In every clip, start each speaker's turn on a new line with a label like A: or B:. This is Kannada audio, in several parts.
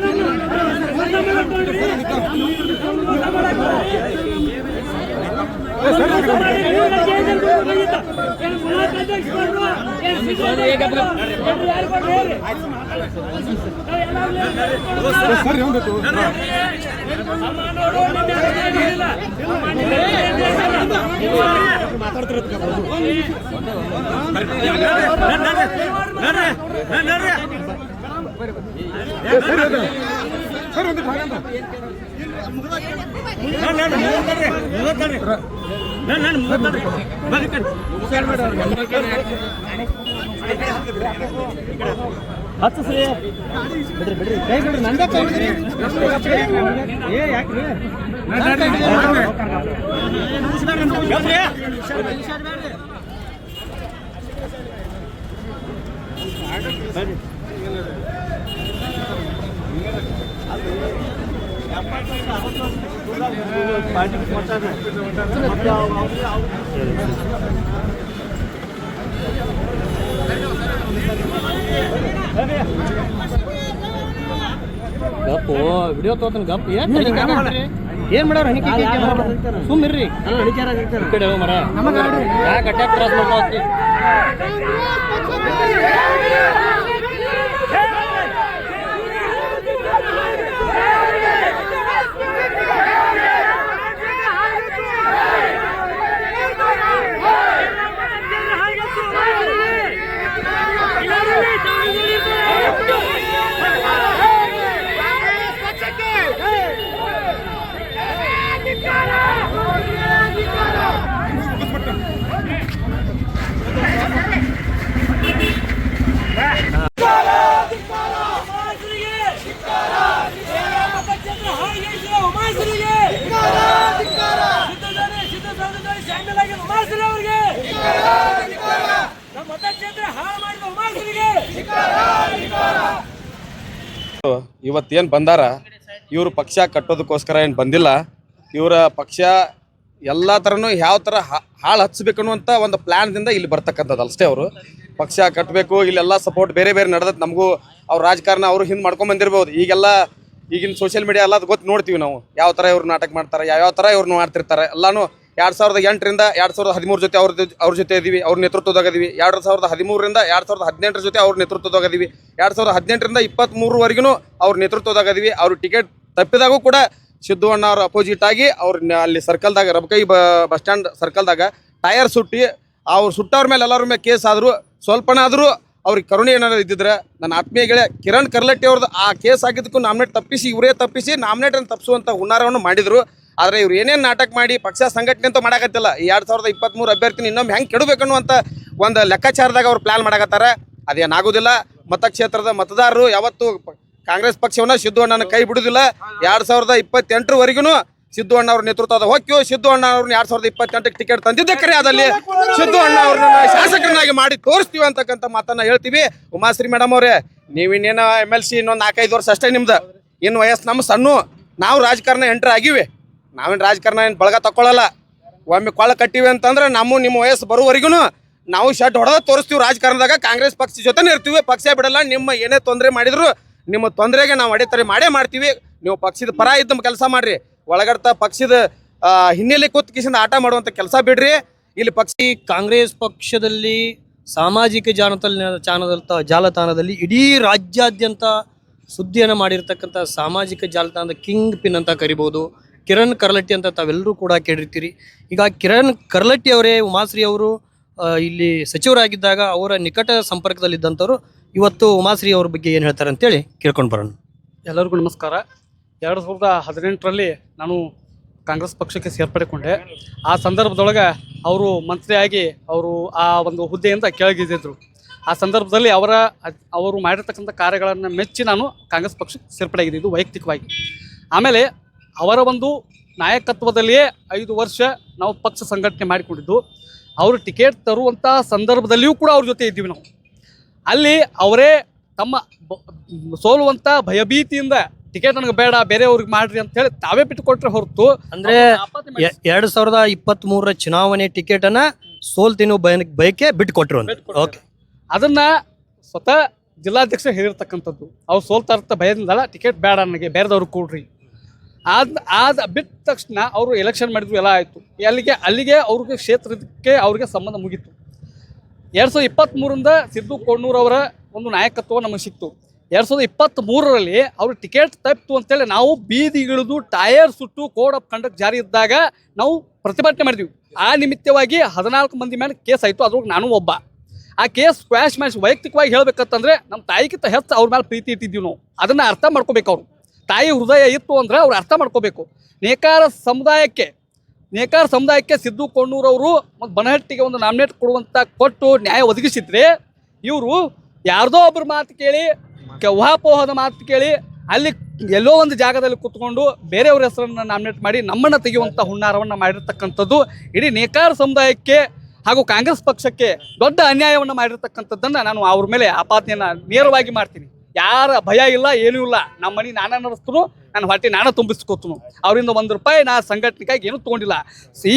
A: ಸರಿ ಮಾತಾಡ್ತಿರೋದು ಹತ್ತು ಸರಿ. ಬಿಡ್ರಿ ಬಿಡ್ರಿ. ಕೈ ಬಿಡ್ರಿ ನಂದ ಏ ಯಾಕ್ರಿ ಬರ್ರಿ ಗಪ್ಪು ವಿಡಿಯೋ ತೋತನ ಗಪ್ ಏನ್ ಏನ್ ಮಾಡ್ಯಾರ ಹಣಿಕೆ ಸುಮ್ಮಿರ್ರಿ ಈ ಕಡೆ ಮರ. ಯಾಕೆ ಅಟ್ಯಾಕ್ ಕ್ರಾಸ್ ಮಾಡ್ಕೊಳತ್ತಿ.
B: ಇವತ್ತೇನು ಬಂದಾರ? ಇವರು ಪಕ್ಷ ಕಟ್ಟೋದಕ್ಕೋಸ್ಕರ ಏನು ಬಂದಿಲ್ಲ? ಇವರ ಪಕ್ಷ ಎಲ್ಲ ಥರನೂ ಯಾವ ಥರ ಹಾಳು ಹಚ್ಚಬೇಕು ಅನ್ನುವಂಥ ಒಂದು ಪ್ಲ್ಯಾನ್ದಿಂದ ಇಲ್ಲಿ ಬರ್ತಕ್ಕಂಥದ್ದು ಅಷ್ಟೇ ಅವರು. ಪಕ್ಷ ಕಟ್ಟಬೇಕು ಇಲ್ಲೆಲ್ಲ ಸಪೋರ್ಟ್ ಬೇರೆ ಬೇರೆ ನಡೆದದ್ದು ನಮಗೂ ಅವ್ರ ರಾಜಕಾರಣ ಅವರು ಹಿಂದೆ ಮಾಡ್ಕೊಂಡು ಬಂದಿರ್ಬೋದು. ಈಗೆಲ್ಲ ಈಗಿನ ಸೋಷಿಯಲ್ ಮೀಡಿಯಾ ಎಲ್ಲ ಗೊತ್ತು ನೋಡ್ತೀವಿ ನಾವು. ಯಾವ ಥರ ಇವ್ರು ನಾಟಕ ಮಾಡ್ತಾರೆ ಯಾವ್ಯಾವ ಥರ ಇವ್ರನ್ನ ಮಾಡ್ತಿರ್ತಾರೆ, ಎಲ್ಲಾನು ಎರಡು ಸಾವಿರದ ಎಂಟರಿಂದ ಎರಡು ಸಾವಿರದ ಹದಿಮೂರು ಜೊತೆ ಅವ್ರ ಅವ್ರ ಜೊತೆ ಇದೀವಿ, ಅವ್ರ ನೇತೃತ್ವದಾಗ ಇದೀವಿ. ಎರಡು ಸಾವಿರದ ಹದಿಮೂರರಿಂದ ಎರಡು ಸಾವಿರದ ಹದಿನೆಂಟರ ಜೊತೆ ಅವ್ರ ನೇತೃತ್ವದಾಗ ಇದೀವಿ. ಎರಡು ಸಾವಿರದ ಹದಿನೆಂಟರಿಂದ ಇಪ್ಪತ್ತ್ಮೂರವರೆಗೂ ಅವ್ರ ನೇತೃತ್ವದಾಗ ಇದೀವಿ. ಅವ್ರ ಟಿಕೆಟ್ ತಪ್ಪಿದಾಗೂ ಕೂಡ ಸಿದ್ದು ಅಣ್ಣ ಅವ್ರ ಅಪೋಸಿಟ್ ಆಗಿ ಅವ್ರ ಅಲ್ಲಿ ಸರ್ಕಲ್ದಾಗ ರಬಕೈ ಬಸ್ ಸ್ಟ್ಯಾಂಡ್ ಸರ್ಕಲ್ದಾಗ ಟೈರ್ ಸುಟ್ಟಿ, ಅವ್ರು ಸುಟ್ಟವ್ರ ಮೇಲೆ ಎಲ್ಲರ ಮೇಲೆ ಕೇಸ್ ಆದರೂ ಸ್ವಲ್ಪನಾದರೂ ಅವ್ರಿಗೆ ಕರುಣೆ ಏನಾದ್ರು ಇದ್ದಿದ್ರೆ ನನ್ನ ಆತ್ಮೀಯ ಕಿರಣ್ ಕರ್ಲಟ್ಟಿ ಅವ್ರದ್ದು ಆ ಕೇಸ್ ಆಗಿದ್ದಕ್ಕೂ ನಾಮಿನೇಟ್ ತಪ್ಪಿಸಿ, ಇವರೇ ತಪ್ಪಿಸಿ ನಾಮಿನೇಟನ್ನು ತಪ್ಪಿಸುವಂಥ ಹುನ್ನಾರವನ್ನು ಮಾಡಿದ್ರು. ಆದರೆ ಇವ್ರು ಏನೇನು ನಾಟಕ ಮಾಡಿ ಪಕ್ಷ ಸಂಘಟನೆ ಅಂತೂ ಮಾಡಕತ್ತಿಲ್ಲ. ಈ ಎರಡು ಸಾವಿರದ ಇಪ್ಪತ್ತ್ಮೂರು ಅಭ್ಯರ್ಥಿನ ಇನ್ನೊಮ್ಮೆ ಹೆಂಗೆ ಕೆಡಬೇಕನ್ನುವಂಥ ಒಂದು ಲೆಕ್ಕಾಚಾರದಾಗ ಅವ್ರು ಪ್ಲಾನ್ ಮಾಡಕತ್ತಾರ. ಅದೇನಾಗೋದಿಲ್ಲ ಮತಕ್ಷೇತ್ರದ ಮತದಾರರು ಯಾವತ್ತು ಕಾಂಗ್ರೆಸ್ ಪಕ್ಷವನ್ನ ಸಿದ್ದು ಅಣ್ಣನ ಕೈ ಬಿಡುವುದಿಲ್ಲ ಎರಡು ಸಾವಿರದ ಇಪ್ಪತ್ತೆಂಟರವರೆಗೂ ಸಿದ್ದು ಅಣ್ಣ ಅವ್ರ ನೇತೃತ್ವದ ಹೋಕ್ಯು ಸಿದ್ದು ಅಣ್ಣ ಅವ್ರನ್ನ ಎರಡ್ ಸಾವಿರದ ಇಪ್ಪತ್ತೆಂಟಕ್ಕೆ ಟಿಕೆಟ್ ತಂದಿದ್ದೆ ಕರೆ ಅದಲ್ಲಿ ಸಿದ್ದು ಅಣ್ಣ ಅವ್ರನ್ನ ಶಾಸಕರನ್ನಾಗಿ ಮಾಡಿ ತೋರಿಸ್ತೀವಿ ಅಂತಕ್ಕಂಥ ಮಾತನ್ನ ಹೇಳ್ತೀವಿ. ಉಮಾಶ್ರೀ ಮೇಡಮ್ ಅವರೇ ನೀವಿನ್ನೇನೋ ಎಂ ಎಲ್ ಸಿ ಇನ್ನೊಂದು ನಾಲ್ಕೈದು ವರ್ಷ ಅಷ್ಟೇ ನಿಮ್ದು. ಇನ್ನು ವಯಸ್ಸು ನಮ್ಮ ಸಣ್ಣ. ನಾವು ರಾಜಕಾರಣ ಎಂಟ್ರ್ ಆಗಿವಿ ನಾವೇನು ರಾಜಕಾರಣ ಏನು ಬಳಗ ತಕ್ಕೊಳ್ಳಲ್ಲ ಒಮ್ಮೆ ಕೊಳ್ಳ ಕಟ್ಟಿವಿ ಅಂತಂದ್ರೆ ನಮ್ಮ, ನಿಮ್ಮ ವಯಸ್ಸು ಬರುವವರೆಗೂ ನಾವು ಶರ್ಟ್ ಹೊಡೆದ ತೋರಿಸ್ತೀವಿ ರಾಜಕಾರಣದಾಗ, ಕಾಂಗ್ರೆಸ್ ಪಕ್ಷ ಜೊತೆನೇ ಇರ್ತೀವಿ, ಪಕ್ಷ ಬಿಡಲ್ಲ, ನಿಮ್ಮ ಏನೇ ತೊಂದರೆ ಮಾಡಿದ್ರು, ನಿಮ್ಮ ತೊಂದರೆಗೆ ನಾವು ಅಡೆತಡೆ ಮಾಡೇ ಮಾಡ್ತೀವಿ, ನೀವು ಪಕ್ಷದ ಪರ ಇದ್ದ ಕೆಲಸ ಮಾಡ್ರಿ. ಒಳಗಡ್ತ ಪಕ್ಷದ ಹಿನ್ನೆಲೆ ಕೂತ್ ಕಿಸಿಂದ ಆಟ ಮಾಡುವಂತ ಕೆಲಸ ಬಿಡ್ರಿ. ಇಲ್ಲಿ ಪಕ್ಷ
A: ಕಾಂಗ್ರೆಸ್ ಪಕ್ಷದಲ್ಲಿ ಸಾಮಾಜಿಕ ಜಾಲತಾಣ ಚಾನದ ಜಾಲತಾಣದಲ್ಲಿ ಇಡೀ ರಾಜ್ಯಾದ್ಯಂತ ಸುದ್ದಿಯನ್ನು ಮಾಡಿರ್ತಕ್ಕಂಥ ಸಾಮಾಜಿಕ ಜಾಲತಾಣದ ಕಿಂಗ್ ಪಿನ್ ಅಂತ ಕರಿಬೋದು. ಕಿರಣ್ ಕರ್ಲಟ್ಟಿ ಅಂತ ತಾವೆಲ್ಲರೂ ಕೂಡ ಕೇಳಿರ್ತೀರಿ. ಈಗ ಕಿರಣ್ ಕರ್ಲಟ್ಟಿ ಅವರೇ, ಉಮಾಶ್ರೀ ಅವರು ಇಲ್ಲಿ ಸಚಿವರಾಗಿದ್ದಾಗ ಅವರ ನಿಕಟ ಸಂಪರ್ಕದಲ್ಲಿದ್ದಂಥವ್ರು ಇವತ್ತು ಉಮಾಶ್ರೀ ಅವ್ರ ಬಗ್ಗೆ ಏನು ಹೇಳ್ತಾರೆ ಅಂತೇಳಿ ಕೇಳ್ಕೊಂಡು ಬರೋಣ.
C: ಎಲ್ಲರಿಗೂ ನಮಸ್ಕಾರ. ಎರಡು ಸಾವಿರದ ಹದಿನೆಂಟರಲ್ಲಿ ನಾನು ಕಾಂಗ್ರೆಸ್ ಪಕ್ಷಕ್ಕೆ ಸೇರ್ಪಡೆಗೊಂಡೆ. ಆ ಸಂದರ್ಭದೊಳಗೆ ಅವರು ಮಂತ್ರಿಯಾಗಿ ಅವರು ಆ ಒಂದು ಹುದ್ದೆಯಿಂದ ಕೆಳಗಿದ್ದಿದ್ರು ಆ ಸಂದರ್ಭದಲ್ಲಿ ಅವರ, ಅವರು ಮಾಡಿರ್ತಕ್ಕಂಥ ಕಾರ್ಯಗಳನ್ನು ಮೆಚ್ಚಿ ನಾನು ಕಾಂಗ್ರೆಸ್ ಪಕ್ಷಕ್ಕೆ ಸೇರ್ಪಡೆಯಾಗಿದ್ದು. ವೈಯಕ್ತಿಕವಾಗಿ. ಆಮೇಲೆ ಅವರ ಒಂದು ನಾಯಕತ್ವದಲ್ಲಿಯೇ ಐದು ವರ್ಷ ನಾವು ಪಕ್ಷ ಸಂಘಟನೆ ಮಾಡಿಕೊಂಡಿದ್ದು. ಅವರು ಟಿಕೆಟ್ ತರುವಂಥ ಸಂದರ್ಭದಲ್ಲಿಯೂ ಕೂಡ ಅವ್ರ ಜೊತೆ ಇದ್ದೀವಿ ನಾವು. ಅಲ್ಲಿ ಅವರೇ ತಮ್ಮ ಸೋಲುವಂಥ ಭಯಭೀತಿಯಿಂದ ಟಿಕೆಟ್ ನನಗೆ ಬೇಡ ಬೇರೆಯವ್ರಿಗೆ ಮಾಡ್ರಿ ಅಂತ ಹೇಳಿ ತಾವೇ ಬಿಟ್ಟು ಕೊಟ್ರೆ ಹೊರತು
D: ಅಂದ್ರೆ ಎರಡ್ ಸಾವಿರದ ಇಪ್ಪತ್ತ್ ಮೂರರ ಚುನಾವಣೆ ಟಿಕೆಟ್ ಅನ್ನ ಸೋಲ್ತಿನೋ ಬಯ ಬಯಕೆ ಬಿಟ್ಟು ಕೊಟ್ಟರು ಅಂತ ಓಕೆ
C: ಅದನ್ನ ಸ್ವತಃ ಜಿಲ್ಲಾಧ್ಯಕ್ಷ ಹೇಳಿರ್ತಕ್ಕಂಥದ್ದು. ಅವ್ರು ಸೋಲ್ತಾ ಇರ್ತಾ ಭಯದಿಂದಲ್ಲ ಟಿಕೆಟ್ ಬೇಡ ನನಗೆ ಬೇರೆದವ್ರಿಗೆ ಕೊಡ್ರಿ. ಆದ ಆದ ಬಿಟ್ಟ ತಕ್ಷಣ ಅವರು ಎಲೆಕ್ಷನ್ ಮಾಡಿದ್ರು, ಎಲ್ಲ ಆಯಿತು. ಅಲ್ಲಿಗೆ ಅಲ್ಲಿಗೆ ಅವ್ರಿಗೆ ಕ್ಷೇತ್ರಕ್ಕೆ ಅವ್ರಿಗೆ ಸಂಬಂಧ ಮುಗೀತು. ಎರಡು ಸಾವಿರದ ಇಪ್ಪತ್ತ್ಮೂರಿಂದ ಸಿದ್ದು ಕೊಣ್ಣೂರವರ ಒಂದು ನಾಯಕತ್ವ ನಮಗೆ ಸಿಕ್ತು. ಎರಡು ಸಾವಿರದ ಇಪ್ಪತ್ತ್ಮೂರರಲ್ಲಿ ಅವರು ಟಿಕೆಟ್ ತಪ್ಪಿತು ಅಂತೇಳಿ ನಾವು ಬೀದಿಗಿಳಿದು ಟಯರ್ ಸುಟ್ಟು ಕೋಡ್ ಆಫ್ ಕಂಡಕ್ಟ್ ಜಾರಿ ಇದ್ದಾಗ ನಾವು ಪ್ರತಿಭಟನೆ ಮಾಡಿದ್ವಿ. ಆ ನಿಮಿತ್ತವಾಗಿ ಹದಿನಾಲ್ಕು ಮಂದಿ ಮೇಲೆ ಕೇಸ್ ಆಯಿತು. ಅದ್ರೊಳಗೆ ನಾನು ಒಬ್ಬ. ಆ ಕೇಸ್ ಸ್ಕ್ವಾಶ್ ಮ್ಯಾಶ್ ವೈಯಕ್ತಿಕವಾಗಿ ಹೇಳ್ಬೇಕಂತಂದ್ರೆ ನಮ್ಮ ತಾಯಿಗಿಂತ ಹೆಚ್ಚು ಅವ್ರ ಮೇಲೆ ಪ್ರೀತಿ ಇಟ್ಟಿದ್ದೀವಿ ನಾವು. ಅದನ್ನು ಅರ್ಥ ಮಾಡ್ಕೋಬೇಕು ಅವರು. ತಾಯಿ ಹೃದಯ ಇತ್ತು ಅಂದ್ರೆ ಅವ್ರು ಅರ್ಥ ಮಾಡ್ಕೋಬೇಕು. ನೇಕಾರ ಸಮುದಾಯಕ್ಕೆ ನೇಕಾರ ಸಮುದಾಯಕ್ಕೆ ಸಿದ್ದು ಕೊಣ್ಣೂರವರು ಮತ್ತು ಬನಹಟ್ಟಿಗೆ ಒಂದು ನಾಮಿನೇಟ್ ಕೊಡುವಂಥ ಕೊಟ್ಟು ನ್ಯಾಯ ಒದಗಿಸಿದ್ರೆ ಇವರು ಯಾರ್ದೋ ಒಬ್ಬರ ಮಾತು ಕೇಳಿ, ಕೆ- ಮಾತು ಕೇಳಿ ಅಲ್ಲಿ ಎಲ್ಲೋ ಒಂದು ಜಾಗದಲ್ಲಿ ಕೂತ್ಕೊಂಡು ಬೇರೆಯವ್ರ ಹೆಸರನ್ನು ನಾಮಿನೇಟ್ ಮಾಡಿ ನಮ್ಮನ್ನು ತೆಗೆಯುವಂಥ ಹುನ್ನಾರವನ್ನು ಮಾಡಿರ್ತಕ್ಕಂಥದ್ದು ಇಡೀ ನೇಕಾರ ಸಮುದಾಯಕ್ಕೆ ಹಾಗೂ ಕಾಂಗ್ರೆಸ್ ಪಕ್ಷಕ್ಕೆ ದೊಡ್ಡ ಅನ್ಯಾಯವನ್ನು ಮಾಡಿರ್ತಕ್ಕಂಥದ್ದನ್ನು ನಾನು ಅವ್ರ ಮೇಲೆ ಆಪಾದನೆಯನ್ನು ನೇರವಾಗಿ ಮಾಡ್ತೀನಿ. ಯಾರ ಭಯ ಇಲ್ಲ, ಏನೂ ಇಲ್ಲ. ನಮ್ಮ ಮನೆ ನಾನೇ ನಡೆಸ್ತನು ನಾನು ಹೊಟ್ಟೆ ನಾನೇ ತುಂಬಿಸ್ಕೊತನು. ಅವರಿಂದ ಒಂದು ರೂಪಾಯಿ ನಾ ಸಂಘಟನೆಗಾಗಿ ಏನೂ ತೊಗೊಂಡಿಲ್ಲ.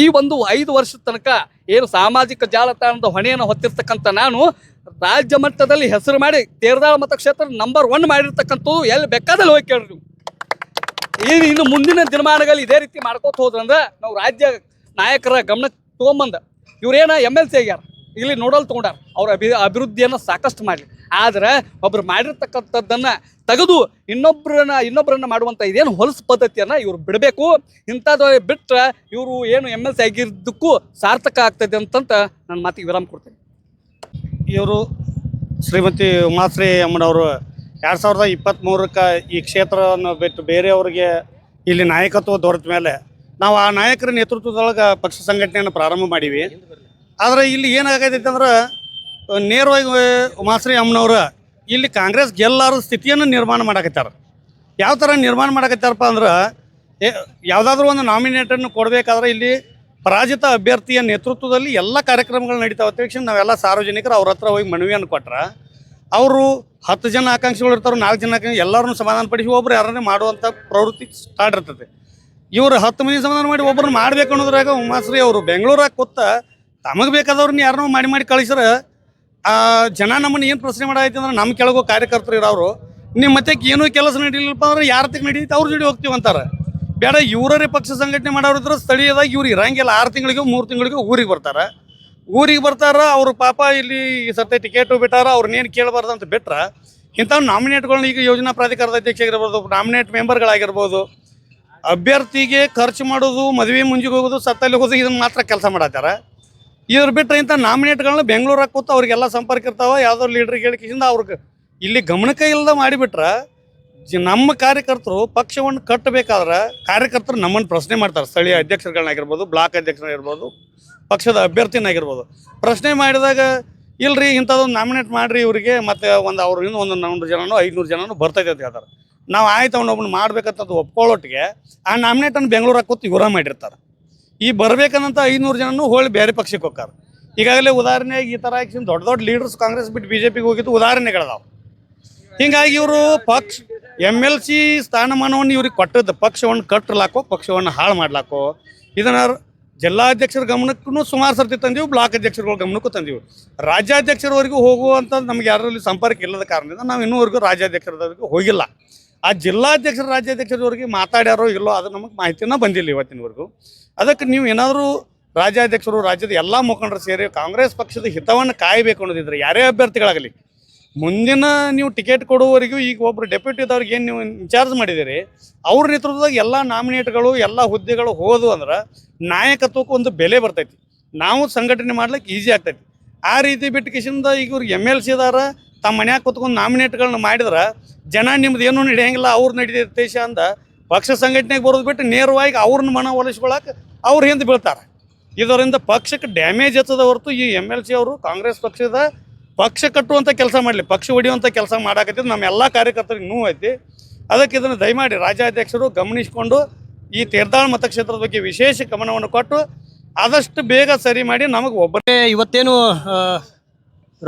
C: ಈ ಒಂದು ಐದು ವರ್ಷದ ತನಕ ಏನು ಸಾಮಾಜಿಕ ಜಾಲತಾಣದ ಹೊಣೆಯನ್ನು ಹೊತ್ತಿರ್ತಕ್ಕಂಥ ನಾನು ರಾಜ್ಯ ಮಟ್ಟದಲ್ಲಿ ಹೆಸರು ಮಾಡಿ ತೇರದಾಳ ಮತಕ್ಷೇತ್ರ ನಂಬರ್ ಒನ್ ಮಾಡಿರ್ತಕ್ಕಂಥದ್ದು ಎಲ್ಲಿ ಬೇಕಾದಲ್ಲಿ ಹೋಗಿ ಕೇಳ್ರಿ. ಈ ಇನ್ನು ಮುಂದಿನ ದಿನಮಾನಗಳಲ್ಲಿ ಇದೇ ರೀತಿ ಮಾಡ್ಕೋತ ಹೋದ್ರಂದ್ರೆ ನಾವು ರಾಜ್ಯ ನಾಯಕರ ಗಮನಕ್ಕೆ ತೊಗೊಂಬಂದ, ಇವ್ರೇನ ಎಂ ಎಲ್ ಸಿ ಆಗ್ಯಾರ. ಇಲ್ಲಿ ನೋಡಲ್ ತೊಗೊಂಡಾರ. ಅವ್ರ ಅಭಿ, ಅಭಿವೃದ್ಧಿಯನ್ನು ಸಾಕಷ್ಟು ಮಾಡಲಿ. ಆದ್ರೆ ಒಬ್ರು ಮಾಡಿರ್ತಕ್ಕಂಥದ್ದನ್ನು ತೆಗೆದು ಇನ್ನೊಬ್ಬರನ್ನ ಇನ್ನೊಬ್ಬರನ್ನ ಮಾಡುವಂಥ ಇದೇನು ಹೊಲಸು ಪದ್ಧತಿಯನ್ನು ಇವ್ರು ಬಿಡಬೇಕು. ಇಂಥದ್ದು ಬಿಟ್ಟರೆ ಇವರು ಏನು ಎಂ ಎಲ್ ಸಿ ಆಗಿದ್ದಕ್ಕೂ ಸಾರ್ಥಕ ಆಗ್ತದೆ ಅಂತಂತ ನನ್ನ ಮಾತಿಗೆ ವಿರಾಮ ಕೊಡ್ತೇನೆ.
A: ಇವರು ಶ್ರೀಮತಿ ಉಮಾಶ್ರೀ ಅಮ್ಮನವರು ಎರಡು ಸಾವಿರದ ಇಪ್ಪತ್ತ್ಮೂರಕ್ಕೆ ಈ ಕ್ಷೇತ್ರವನ್ನು ಬಿಟ್ಟು ಬೇರೆಯವರಿಗೆ ಇಲ್ಲಿ ನಾಯಕತ್ವ ದೊರೆತ ಮೇಲೆ ನಾವು ಆ ನಾಯಕರ ನೇತೃತ್ವದೊಳಗೆ ಪಕ್ಷ ಸಂಘಟನೆಯನ್ನು ಪ್ರಾರಂಭ ಮಾಡೀವಿ. ಆದರೆ ಇಲ್ಲಿ ಏನಾಗೈತೆ ಅಂದ್ರೆ ನೇರವಾಗಿ ಉಮಾಶ್ರೀ ಅಮ್ಮನವರು, ಇಲ್ಲಿ ಕಾಂಗ್ರೆಸ್ ಗೆಲ್ಲಾರ ಸ್ಥಿತಿಯನ್ನು ನಿರ್ಮಾಣ ಮಾಡಕತ್ತಾರ ಯಾವ ಥರ ನಿರ್ಮಾಣ ಮಾಡಾಕತ್ತಾರಪ್ಪ ಅಂದ್ರೆ ಯಾವುದಾದ್ರೂ ಒಂದು ನಾಮಿನೇಟನ್ನು ಕೊಡಬೇಕಾದ್ರೆ ಇಲ್ಲಿ ಪರಾಜಿತ ಅಭ್ಯರ್ಥಿಯ ನೇತೃತ್ವದಲ್ಲಿ ಎಲ್ಲ ಕಾರ್ಯಕ್ರಮಗಳು ನಡೀತಾವೆ. ತಕ್ಷಣ ನಾವೆಲ್ಲ ಸಾರ್ವಜನಿಕರು ಅವ್ರ ಹತ್ರ ಹೋಗಿ ಮನವಿಯನ್ನು ಕೊಟ್ರೆ, ಅವರು ಹತ್ತು ಜನ ಆಕಾಂಕ್ಷಿಗಳು ಇರ್ತಾರೆ ನಾಲ್ಕು ಜನ ಆಕಾಂಕ್ಷಿ ಎಲ್ಲರನ್ನೂ ಸಮಾಧಾನ ಪಡಿಸಿ ಒಬ್ರು ಯಾರನ್ನೇ ಮಾಡುವಂಥ ಪ್ರವೃತ್ತಿ ಸ್ಟಾರ್ಟ್ ಇರ್ತದೆ. ಇವರು ಹತ್ತು ಮಂದಿ ಸಮಾಧಾನ ಮಾಡಿ ಒಬ್ಬರನ್ನ ಮಾಡ್ಬೇಕು ಅನ್ನೋದ್ರಾಗ ಉಮಾಶ್ರೀ ಅವರು ಬೆಂಗಳೂರಾಗ ಕೂತ ತಮಗೆ ಬೇಕಾದವ್ರನ್ನ ಯಾರನ್ನೋ ಮಾಡಿ ಮಾಡಿ ಕಳಿಸ್ರೆ ಆ, ಜನ ನಮ್ಮನ್ನು ಏನು ಪ್ರಶ್ನೆ ಮಾಡಾಯ್ತು ಅಂದ್ರೆ ನಮ್ಮ ಕೆಳಗೋ ಕಾರ್ಯಕರ್ತರು ಇರೋರು ನಿಮ್ಮ ಮತ್ತೆ ಏನೂ ಕೆಲಸ ನಡೀಲಿಲ್ಲಪ್ಪ ಅಂದ್ರೆ ಯಾರ ತಕ್ಕ ನಡೀತಿ ಅವ್ರ ಜೋಡಿ ಹೋಗ್ತೀವಿ ಅಂತಾರೆ. ಬೇಡ ಇವರೇ ಪಕ್ಷ ಸಂಘಟನೆ ಮಾಡೋರು ಇದ್ರೆ ಸ್ಥಳೀಯದಾಗ ಇವ್ರು ಇರಂಗಿಲ್ಲ. ಆರು ತಿಂಗಳಿಗೆ, ಮೂರು ತಿಂಗಳಿಗೆ ಊರಿಗೆ ಬರ್ತಾರೆ. ಊರಿಗೆ ಬರ್ತಾರ, ಅವ್ರ ಪಾಪ ಇಲ್ಲಿ ಈ ಸತೆ ಟಿಕೆಟು ಬಿಟ್ಟಾರ ಅವ್ರನ್ನೇನು ಕೇಳಬಾರ್ದು ಅಂತ ಬಿಟ್ರೆ, ಇಂಥವು ನಾಮಿನೇಟ್ಗಳನ್ನ ಈಗ ಯೋಜನಾ ಪ್ರಾಧಿಕಾರದ ಅಧ್ಯಕ್ಷ ಆಗಿರ್ಬೋದು, ನಾಮಿನೇಟ್ ಮೆಂಬರ್ಗಳಾಗಿರ್ಬೋದು, ಅಭ್ಯರ್ಥಿಗೆ ಖರ್ಚು ಮಾಡೋದು, ಮದುವೆ ಮುಂಜಿಗೆ ಹೋಗೋದು, ಸತ್ತಲ್ಲಿ ಹೋಗೋದು ಇದನ್ನ ಮಾತ್ರ ಕೆಲಸ ಮಾಡತ್ತಾರ ಇದ್ರ ಬಿಟ್ಟರೆ ಇಂಥ ನಾಮಿನೇಟ್ಗಳನ್ನ ಬೆಂಗಳೂರಾಗ ಕೂತು ಅವ್ರಿಗೆಲ್ಲ ಸಂಪರ್ಕ ಇರ್ತಾವೆ ಯಾವುದೋ ಲೀಡ್ರಿಗೆ ಹೇಳಿಕಿಂದ ಅವ್ರಿಗೆ ಇಲ್ಲಿ ಗಮನಕ್ಕೆ ಇಲ್ಲದ ಮಾಡಿಬಿಟ್ರೆ ನಮ್ಮ ಕಾರ್ಯಕರ್ತರು ಪಕ್ಷವನ್ನು ಕಟ್ಟಬೇಕಾದ್ರೆ ಕಾರ್ಯಕರ್ತರು ನಮ್ಮನ್ನು ಪ್ರಶ್ನೆ ಮಾಡ್ತಾರೆ. ಸ್ಥಳೀಯ ಅಧ್ಯಕ್ಷರುಗಳನ್ನಾಗಿರ್ಬೋದು, ಬ್ಲಾಕ್ ಅಧ್ಯಕ್ಷರಾಗಿರ್ಬೋದು ಪಕ್ಷದ ಅಭ್ಯರ್ಥಿನಾಗಿರ್ಬೋದು ಪ್ರಶ್ನೆ ಮಾಡಿದಾಗ ಇಲ್ರಿ ಇಂಥದ್ದೊಂದು ನಾಮಿನೇಟ್ ಮಾಡಿರಿ ಇವರಿಗೆ, ಮತ್ತು ಒಂದು ಅವ್ರಿಂದ ಒಂದು ನಾನೂರು ಜನನೋ ಐದುನೂರು ಜನನೂ ಬರ್ತೈತೆ ಅಂತ ಹೇಳ್ತಾರೆ. ನಾವು ಆಯ್ತು ಅವ್ನೊಬ್ಬನ ಮಾಡ್ಬೇಕಂತ ಒಪ್ಕೊಳ್ಳೋಟ್ಟಿಗೆ ಆ ನಾಮಿನೇಟನ್ನು ಬೆಂಗಳೂರಾಗ ಕೂತು ಇವರ ಮಾಡಿರ್ತಾರೆ. ಈ ಬರ್ಬೇಕನ್ನಂತ ಐನೂರು ಜನನು ಹೋಳಿ ಬೇರೆ ಪಕ್ಷಕ್ಕೆ ಹೋಗ್ತಾರೆ. ಈಗಾಗಲೇ ಉದಾಹರಣೆಯಾಗಿ ಈ ಥರ ಆಗಿ ದೊಡ್ಡ ದೊಡ್ಡ ಲೀಡರ್ಸ್ ಕಾಂಗ್ರೆಸ್ ಬಿಟ್ಟು ಬಿ ಜೆ ಪಿಗೆ ಹೋಗಿದ್ದು ಉದಾಹರಣೆಗಳದಾವೆ. ಹಿಂಗಾಗಿ ಇವರು ಪಕ್ಷ ಎಂ ಎಲ್ ಸಿ ಸ್ಥಾನಮಾನವನ್ನು ಇವ್ರಿಗೆ ಕೊಟ್ಟದ್ದು, ಪಕ್ಷವನ್ನು ಕಟ್ಟಲಾಕೋ, ಪಕ್ಷವನ್ನು ಹಾಳು ಮಾಡ್ಲಾಕೋ, ಇದನ್ನ ಜಿಲ್ಲಾಧ್ಯಕ್ಷರ ಗಮನಕ್ಕೂ ಸುಮಾರು ಸರ್ತಿ ತಂದೀವಿ, ಬ್ಲಾಕ್ ಅಧ್ಯಕ್ಷರುಗಳ ಗಮನಕ್ಕೂ ತಂದೀವಿ. ರಾಜ್ಯಾಧ್ಯಕ್ಷರವರೆಗೂ ಹೋಗುವಂಥದ್ದು ನಮ್ಗೆ ಯಾರಲ್ಲಿ ಸಂಪರ್ಕ ಇಲ್ಲದ ಕಾರಣದಿಂದ ನಾವು ಇನ್ನೂವರೆಗೂ ರಾಜ್ಯಾಧ್ಯಕ್ಷರವರೆಗೂ ಹೋಗಿಲ್ಲ. ಆ ಜಿಲ್ಲಾಧ್ಯಕ್ಷರು, ರಾಜ್ಯಾಧ್ಯಕ್ಷರವರೆಗೆ ಮಾತಾಡ್ಯಾರೋ ಇಲ್ಲೋ ಅದು ನಮಗೆ ಮಾಹಿತಿನ ಬಂದಿಲ್ಲ ಇವತ್ತಿನವರೆಗೂ. ಅದಕ್ಕೆ ನೀವು ಏನಾದರೂ ರಾಜ್ಯಾಧ್ಯಕ್ಷರು, ರಾಜ್ಯದ ಎಲ್ಲ ಮುಖಂಡರು ಸೇರಿ ಕಾಂಗ್ರೆಸ್ ಪಕ್ಷದ ಹಿತವನ್ನು ಕಾಯಬೇಕು ಅನ್ನೋದಿದ್ರೆ ಯಾರೇ ಅಭ್ಯರ್ಥಿಗಳಾಗಲಿ, ಮುಂದಿನ ನೀವು ಟಿಕೆಟ್ ಕೊಡುವವರೆಗೂ ಈಗ ಒಬ್ಬರು ಡೆಪ್ಯೂಟಿದವ್ರಿಗೆ ಏನು ನೀವು ಇನ್ಚಾರ್ಜ್ ಮಾಡಿದ್ದೀರಿ, ಅವ್ರ ನೇತೃತ್ವದಾಗ ಎಲ್ಲ ನಾಮಿನೇಟ್ಗಳು, ಎಲ್ಲ ಹುದ್ದೆಗಳು ಹೋದು ಅಂದ್ರೆ ನಾಯಕತ್ವಕ್ಕೂ ಒಂದು ಬೆಲೆ ಬರ್ತೈತಿ. ನಾವು ಸಂಘಟನೆ ಮಾಡ್ಲಿಕ್ಕೆ ಈಸಿ ಆಗ್ತೈತಿ. ಆ ರೀತಿ ಬಿಟ್ಟು ಕಿಶಿಂದ ಈಗ ಇವ್ರಿಗೆ ಎಂ ಎಲ್ ಸಿ ಅದಾರ ತಮ್ಮ ಮನ್ಯಾಗ ಕೂತ್ಕೊಂಡು ನಾಮಿನೇಟ್ಗಳನ್ನ ಮಾಡಿದ್ರೆ ಜನ ನಿಮ್ದು ಏನೂ ನಡೆಯಂಗಿಲ್ಲ, ಅವ್ರು ನಡೀತೈತೆ ದೇಶ ಅಂದ ಪಕ್ಷ ಸಂಘಟನೆಗೆ ಬರೋದು ಬಿಟ್ಟು ನೇರವಾಗಿ ಅವ್ರನ್ನ ಮನ ಒಲಿಸ್ಕೊಳಕ್ಕೆ ಅವ್ರು ಹಿಂದೆ ಬೀಳ್ತಾರೆ. ಇದರಿಂದ ಪಕ್ಷಕ್ಕೆ ಡ್ಯಾಮೇಜ್ ಹತ್ತದ ಹೊರತು ಈ ಎಂ ಎಲ್ ಸಿ ಅವರು, ಕಾಂಗ್ರೆಸ್ ಪಕ್ಷದ ಪಕ್ಷ ಕಟ್ಟುವಂಥ ಕೆಲಸ ಮಾಡಲಿ, ಪಕ್ಷ ಹೊಡಿಯುವಂಥ ಕೆಲಸ ಮಾಡಾಕತ್ತಿದ್ದು ನಮ್ಮ ಎಲ್ಲ ಕಾರ್ಯಕರ್ತರಿಗೆ ನೋವು ಐತಿ. ಅದಕ್ಕೆ ಇದನ್ನು ದಯಮಾಡಿ ರಾಜ್ಯಾಧ್ಯಕ್ಷರು ಗಮನಿಸಿಕೊಂಡು ಈ ತೀರ್ಥಾಳ ಮತಕ್ಷೇತ್ರದ ಬಗ್ಗೆ ವಿಶೇಷ ಗಮನವನ್ನು ಕೊಟ್ಟು
E: ಆದಷ್ಟು ಬೇಗ ಸರಿ ಮಾಡಿ ನಮಗೆ
A: ಒಬ್ಬರೇ ಇವತ್ತೇನು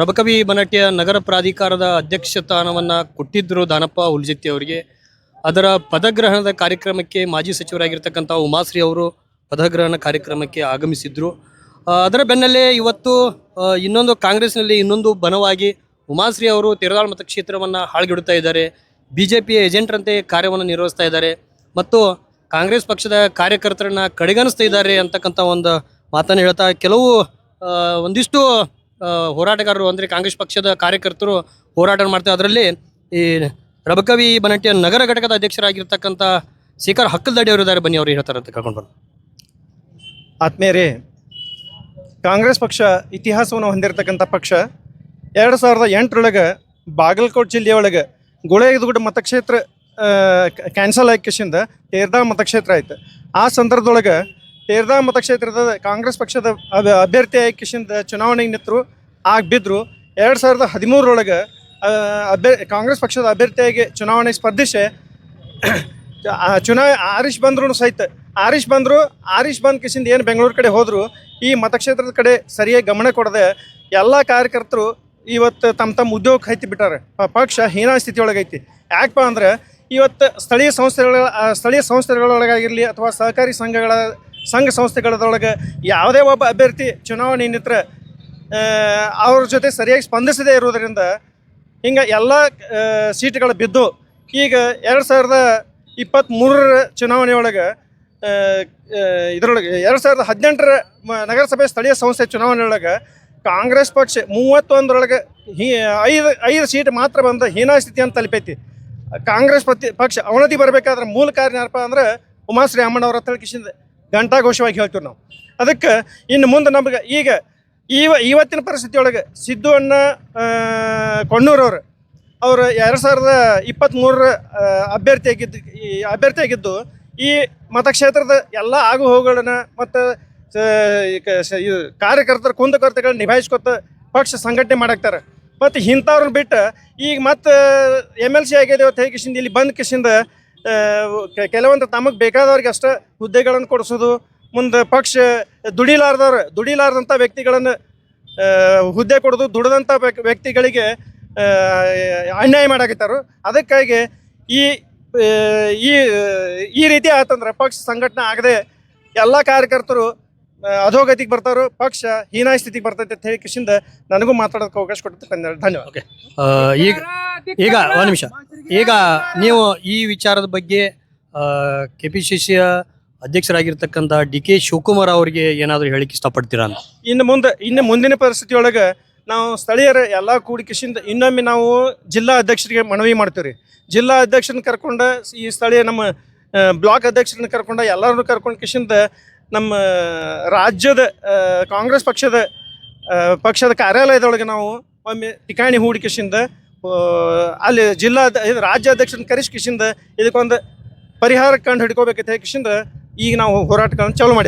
A: ರಬಕವಿ ಬನಟ್ಟಿಯ ನಗರ ಪ್ರಾಧಿಕಾರದ ಅಧ್ಯಕ್ಷ ಸ್ಥಾನವನ್ನು ಕೊಟ್ಟಿದ್ದರು ದಾನಪ್ಪ ಹುಲ್ಜಿತ್ತಿ ಅವರಿಗೆ. ಅದರ ಪದಗ್ರಹಣದ ಕಾರ್ಯಕ್ರಮಕ್ಕೆ ಮಾಜಿ ಸಚಿವರಾಗಿರ್ತಕ್ಕಂಥ ಉಮಾಶ್ರೀ ಅವರು ಪದಗ್ರಹಣ ಕಾರ್ಯಕ್ರಮಕ್ಕೆ ಆಗಮಿಸಿದ್ರು. ಅದರ ಬೆನ್ನಲ್ಲೇ ಇವತ್ತು ಇನ್ನೊಂದು ಕಾಂಗ್ರೆಸ್ನಲ್ಲಿ ಇನ್ನೊಂದು ಬನವಾಗಿ ಉಮಾಶ್ರೀ ಅವರು ತಿರದಾಳ್ ಮತಕ್ಷೇತ್ರವನ್ನು ಹಾಳ್ಗಿಡುತ್ತಾ ಇದ್ದಾರೆ. ಬಿ ಜೆ ಪಿಯ ಏಜೆಂಟ್ರಂತೆ ಕಾರ್ಯವನ್ನು ನಿರ್ವಹಿಸ್ತಾ ಇದ್ದಾರೆ. ಮತ್ತು ಕಾಂಗ್ರೆಸ್ ಪಕ್ಷದ ಕಾರ್ಯಕರ್ತರನ್ನ ಕಡೆಗಣಿಸ್ತಾ ಇದ್ದಾರೆ ಅಂತಕ್ಕಂಥ ಒಂದು ಮಾತನ್ನು ಹೇಳ್ತಾ, ಕೆಲವು ಒಂದಿಷ್ಟು ಹೋರಾಟಗಾರರು ಅಂದರೆ ಕಾಂಗ್ರೆಸ್ ಪಕ್ಷದ ಕಾರ್ಯಕರ್ತರು ಹೋರಾಟ ಮಾಡ್ತಾರೆ ಅದರಲ್ಲಿ ಈ ರಬಕವಿ ಬನಟ್ಟಿಯ ನಗರ ಘಟಕದ ಅಧ್ಯಕ್ಷರಾಗಿರ್ತಕ್ಕಂಥ ಶೇಖರ್ ಹಕ್ಕಲ್ದಡಿ ಅವರು ಇದ್ದಾರೆ ಬನ್ನಿ, ಅವರು ಹೇಳ್ತಾರೆ ಅಂತ ಕರ್ಕೊಂಡು ಬರೋಣ.
F: ಆತ್ಮೀಯರೇ, ಕಾಂಗ್ರೆಸ್ ಪಕ್ಷ ಇತಿಹಾಸವನ್ನು ಹೊಂದಿರತಕ್ಕಂಥ ಪಕ್ಷ ಎರಡು ಸಾವಿರದ ಎಂಟರೊಳಗೆ ಬಾಗಲಕೋಟೆ ಜಿಲ್ಲೆಯೊಳಗೆ ಗುಳೇದಗುಡ್ಡ ಮತಕ್ಷೇತ್ರ ಕ್ಯಾನ್ಸಲ್ ಆಕಿಸಿಂದ ತೇರ್ದಾ ಮತಕ್ಷೇತ್ರ ಆಯ್ತು. ಆ ಸಂದರ್ಭದೊಳಗೆ ತೇರ್ದಾ ಮತಕ್ಷೇತ್ರದ ಕಾಂಗ್ರೆಸ್ ಪಕ್ಷದ ಅಭ್ ಅಭ್ಯರ್ಥಿಯಾಗಿ ಕಿಶಿಂದ ಚುನಾವಣೆಗೆ ನಿಂತರು ಆಗ ಬಿದ್ದರು ಎರಡು ಸಾವಿರದ ಹದಿಮೂರರೊಳಗೆ ಅಭ್ಯ ಕಾಂಗ್ರೆಸ್ ಪಕ್ಷದ ಅಭ್ಯರ್ಥಿಯಾಗಿ ಚುನಾವಣೆ ಸ್ಪರ್ಧಿಸಿ ಚುನಾವ ಆರಿಶ್ ಬಂದ್ರು ಸಹಿತ, ಆರಿಶ್ ಬಂದರು, ಆರಿಶ್ ಬಂದ್ ಕಿಸಿಂದ ಏನು ಬೆಂಗಳೂರು ಕಡೆ ಹೋದರು, ಈ ಮತಕ್ಷೇತ್ರದ ಕಡೆ ಸರಿಯಾಗಿ ಗಮನ ಕೊಡದೆ ಎಲ್ಲ ಕಾರ್ಯಕರ್ತರು ಇವತ್ತು ತಮ್ಮ ತಮ್ಮ ಉದ್ಯೋಗಕ್ಕೆ ಹೈತಿ ಬಿಟ್ಟಾರೆ. ಪಕ್ಷ ಹೀನಾ ಸ್ಥಿತಿ ಒಳಗೈತಿ ಯಾಕಪ್ಪ ಅಂದ್ರೆ, ಇವತ್ತು ಸ್ಥಳೀಯ ಸಂಸ್ಥೆಗಳ ಸ್ಥಳೀಯ ಸಂಸ್ಥೆಗಳೊಳಗಾಗಿರಲಿ ಅಥವಾ ಸಹಕಾರಿ ಸಂಘಗಳ ಸಂಘ ಸಂಸ್ಥೆಗಳದೊಳಗೆ ಯಾವುದೇ ಒಬ್ಬ ಅಭ್ಯರ್ಥಿ ಚುನಾವಣೆ ನಿಂತರೆ ಅವ್ರ ಜೊತೆ ಸರಿಯಾಗಿ ಸ್ಪಂದಿಸದೇ ಇರೋದರಿಂದ ಹಿಂಗೆ ಎಲ್ಲ ಸೀಟ್ಗಳು ಬಿದ್ದು ಈಗ ಎರಡು ಸಾವಿರದ ಇಪ್ಪತ್ತ್ಮೂರರ ಚುನಾವಣೆ ಒಳಗೆ ಇದರೊಳಗೆ ಎರಡು ಸಾವಿರದ ಹದಿನೆಂಟರ ನಗರಸಭೆ ಸ್ಥಳೀಯ ಸಂಸ್ಥೆ ಚುನಾವಣೆಯೊಳಗೆ ಕಾಂಗ್ರೆಸ್ ಪಕ್ಷ ಮೂವತ್ತೊಂದರೊಳಗೆ ಹೀ, ಐದು ಐದು ಸೀಟ್ ಮಾತ್ರ ಬಂದ ಅಂತ ತಲುಪೈತಿ. ಕಾಂಗ್ರೆಸ್ ಪತಿ ಪಕ್ಷ ಅವನತಿ ಬರಬೇಕಾದ್ರೆ ಮೂಲ ಕಾರಣ ಏನಪ್ಪ ಅಂದ್ರೆ ಉಮಾಶ್ರೀ ಅಮ್ಮನವರ ತಳಕಿಸಿಂದ ಘಂಟಾಘೋಷವಾಗಿ ಹೇಳ್ತೀವಿ ನಾವು. ಅದಕ್ಕೆ ಇನ್ನು ಮುಂದೆ ನಮಗೆ ಈಗ ಈವ ಇವತ್ತಿನ ಪರಿಸ್ಥಿತಿ ಒಳಗೆ ಸಿದ್ದು ಅಣ್ಣ ಕೊಣ್ಣೂರವ್ರು ಅವರು ಎರಡು ಸಾವಿರದ ಇಪ್ಪತ್ತ್ಮೂರರ ಅಭ್ಯರ್ಥಿಯಾಗಿದ್ದು ಈ ಅಭ್ಯರ್ಥಿಯಾಗಿದ್ದು ಈ ಮತಕ್ಷೇತ್ರದ ಎಲ್ಲ ಆಗು ಹೋಗುಗಳನ್ನ ಮತ್ತು ಕಾರ್ಯಕರ್ತರ ಕುಂದುಕೊರತೆಗಳನ್ನ ನಿಭಾಯಿಸ್ಕೊತ ಪಕ್ಷ ಸಂಘಟನೆ ಮಾಡಾಕ್ತಾರೆ. ಮತ್ತು ಇಂಥವ್ರನ್ನ ಬಿಟ್ಟು ಈಗ ಮತ್ತೆ ಎಂ ಎಲ್ ಸಿ ಆಗಿದ್ದೇವೆ ಅಂತ ಇಲ್ಲಿ ಬಂದ ಕಿಸಿಂದ ಆ, ಕೆ- ಕೆಲವೊಂದು ತಮಗೆ ಬೇಕಾದವ್ರಿಗೆ ಅಷ್ಟೇ ಹುದ್ದೆಗಳನ್ನು ಕೊಡಿಸೋದು, ಮುಂದೆ ಪಕ್ಷ ದುಡಿಲಾರ್ದವ್ರು, ದುಡಿಲಾರ್ದಂಥ ವ್ಯಕ್ತಿಗಳನ್ನು ಹುದ್ದೆ ಕೊಡೋದು, ದುಡಿದಂಥ ವ್ಯಕ್- ವ್ಯಕ್ತಿಗಳಿಗೆ ಅನ್ಯಾಯ ಮಾಡಾಕತ್ತಾರು. ಅದಕ್ಕಾಗಿ ಈ ಈ ಈ ರೀತಿ ಆತಂದ್ರೆ ಪಕ್ಷ ಸಂಘಟನೆ ಆಗದೆ ಎಲ್ಲ ಕಾರ್ಯಕರ್ತರು ಅಧೋಗತಿಗೆ ಬರ್ತಾರೋ ಪಕ್ಷ ಹೀನಾಯ ಸ್ಥಿತಿಗೆ ಬರ್ತೈತೆ ಅಂತ ಹೇಳಿ ಕಿಶಿಂದ ನನಗೂ ಮಾತಾಡೋದಕ್ಕೆ ಅವಕಾಶ ಕೊಡ್ತಕ್ಕಂಥ ಧನ್ಯವಾದ.
A: ಆ, ಈಗ ಈಗ ಒಂದು ನಿಮಿಷ. ಈಗ ನೀವು ಈ ವಿಚಾರದ ಬಗ್ಗೆ ಕೆ ಪಿ ಸಿ ಸಿಯ ಅಧ್ಯಕ್ಷರಾಗಿರ್ತಕ್ಕಂಥ ಡಿ ಕೆ ಶಿವಕುಮಾರ್ ಅವರಿಗೆ ಏನಾದರೂ ಹೇಳಿಕೆ ಇಷ್ಟಪಡ್ತೀರಾ ಅಂತ?
F: ಇನ್ನು ಮುಂದೆ ಇನ್ನು ಮುಂದಿನ ಪರಿಸ್ಥಿತಿ ಒಳಗೆ ನಾವು ಸ್ಥಳೀಯರ ಎಲ್ಲ ಕೂಡಿಕೆಸಿಂದ ಇನ್ನೊಮ್ಮೆ ನಾವು ಜಿಲ್ಲಾ ಅಧ್ಯಕ್ಷರಿಗೆ ಮನವಿ ಮಾಡ್ತೀವಿ ರೀ ಜಿಲ್ಲಾ ಅಧ್ಯಕ್ಷರನ್ನ ಕರ್ಕೊಂಡು ಈ ಸ್ಥಳೀಯ ನಮ್ಮ ಬ್ಲಾಕ್ ಅಧ್ಯಕ್ಷರನ್ನ ಕರ್ಕೊಂಡ ಎಲ್ಲರನ್ನು ಕರ್ಕೊಂಡು ಕಿಶಿಂದ ನಮ್ಮ ರಾಜ್ಯದ ಕಾಂಗ್ರೆಸ್ ಪಕ್ಷದ ಪಕ್ಷದ ಕಾರ್ಯಾಲಯದೊಳಗೆ ನಾವು ಒಮ್ಮೆ ಠಿಕಾಣಿ ಹೂಡಿಕೆಸಿಂದ ಅಲ್ಲಿ ಜಿಲ್ಲಾ ರಾಜ್ಯಾಧ್ಯಕ್ಷನ ಇದು ರಾಜ್ಯ ಅಧ್ಯಕ್ಷರನ್ನ ಕರೆಸಿ ಕಿಶಿಂದ ಇದಕ್ಕೊಂದು ಪರಿಹಾರ ಕಂಡು ಹಿಡ್ಕೋಬೇಕಂತ ಹೇಳಿ ಈಗ ನಾವು ಹೋರಾಟಗಳನ್ನು ಚಾಲೂ ಮಾಡಿ